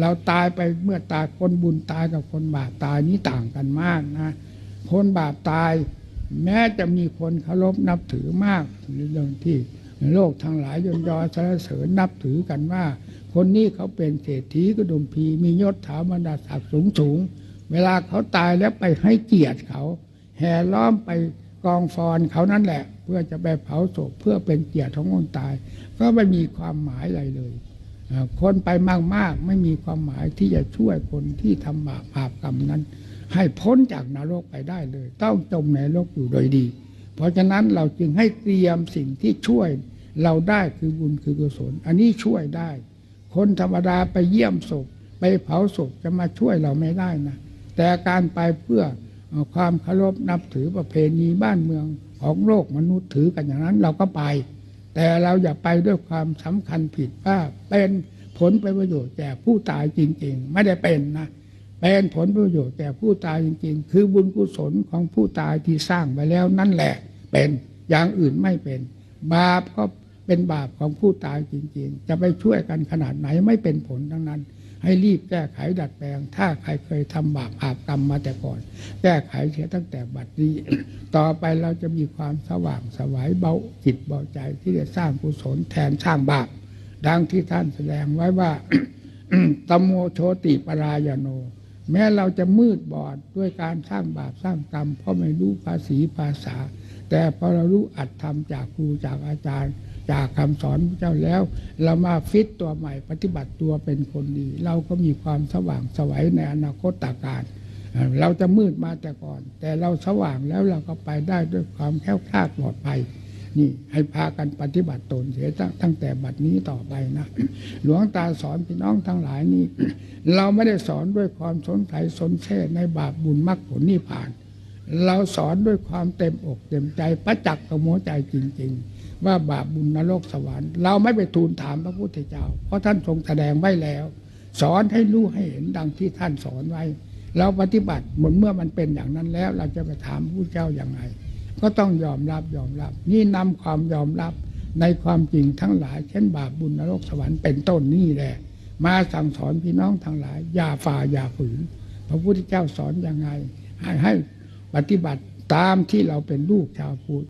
เราตายไปเมื่อตายคนบุญตายกับคนบาปตายนี้ต่างกันมากนะคนบาปตาย แม้จะมีคนเคารพนับถือมากในเรื่องที่โลกทั้งหลายยนยอสรรเสริญนับถือกันว่า คนนี้เขาเป็นเศรษฐีกระดุมพีมียศถาบรรดาศักดิ์สูงสูง เวลาเขาตายแล้วไปให้เกียรติเขา แห่ล้อมไปกองฟอนเขานั่นแหละ เพื่อจะไปเผาศพเพื่อเป็นเกียรติของคนตาย ก็ไม่มีความหมายอะไรเลย คนไปมากๆ ไม่มีความหมายที่จะช่วยคนที่ทำบาปบาปกรรมนั้น ให้พ้นจากนรกไปได้เลย ต้องจมในนรกอยู่โดยดี เพราะฉะนั้นเราจึงให้เตรียมสิ่งที่ช่วยเราได้คือบุญคือกุศล อันนี้ช่วยได้ คนธรรมดาไปเยี่ยมศพ ไปเผาศพจะมาช่วยเราไม่ได้นะแต่การไปเพื่อความเคารพนับถือประเพณีบ้านเมืองของโลกมนุษย์ถือกันอย่างนั้นเราก็ไป แต่เราอย่าไปด้วยความสำคัญผิดว่าเป็นผลเป็นประโยชน์แก่ผู้ตายจริง ๆ ไม่ได้เป็นนะเป็นผลประโยชน์แก่ผู้ตายจริง ๆ คือบุญกุศลของผู้ตายที่สร้างไปแล้วนั่นแหละ เป็นอย่างอื่นไม่เป็น บาปก็เป็นบาปของผู้ตายจริง ๆ จะไปช่วยกันขนาดไหนไม่เป็นผลทั้งนั้น ให้รีบแก้ไขดัดแปลง ถ้าใครเคยทำบาปอาบกรรมมาแต่ก่อน แก้ไขเสียตั้งแต่บัดนี้ ต่อไปเราจะมีความสว่างสวายเบาจิตเบาใจที่จะสร้างกุศลแทนสร้างบาปดังที่ท่านแสดงไว้ว่าตมโมโชติปรายโน แม้เราจะมืดบอดด้วยการสร้างบาปสร้างกรรมเพราะไม่รู้ภาษีภาษา แต่พอเรารู้อัดทำจากครูจากอาจารย์ จากคำสอนพระเจ้าแล้ว เรามาฟิตตัวใหม่ปฏิบัติตัวเป็นคนดี เราก็มีความสว่างสวัยในอนาคตตาการเราจะมืดมาแต่ก่อน แต่เราสว่างแล้วเราก็ไปได้ด้วยความแค้วคลาดปลอดภัยนี่ให้พากันปฏิบัติตนเสียตั้งแต่บัดนี้ต่อไปนะ หลวงตาสอนพี่น้องทั้งหลายนี่ เราไม่ได้สอนด้วยความสนใจสนเช่ในบาปบุญมรรคผลนิพพาน เราสอนด้วยความเต็มอกเต็มใจประจักษ์กับหัวใจจริง ๆ ว่าบาปบุญนรกสวรรค์ เราไม่ไปทูลถามพระพุทธเจ้า เพราะท่านทรงแสดงไว้แล้ว สอนให้รู้ให้เห็นดังที่ท่านสอนไว้ เราปฏิบัติเหมือนเมื่อมันเป็นอย่างนั้นแล้ว เราจะไปถามพระพุทธเจ้าอย่างไรก็ต้องยอมรับยอมรับ นี่นำความยอมรับในความจริงทั้งหลาย เช่นบาปบุญนรกสวรรค์เป็นต้นนี่แหละ มาสั่งสอนพี่น้องทั้งหลาย อย่าฝ่าอย่าฝืน พระพุทธเจ้าสอนอยังไงให้ให้ปฏิบัติตามที่เราเป็นลูกชาวพุทธ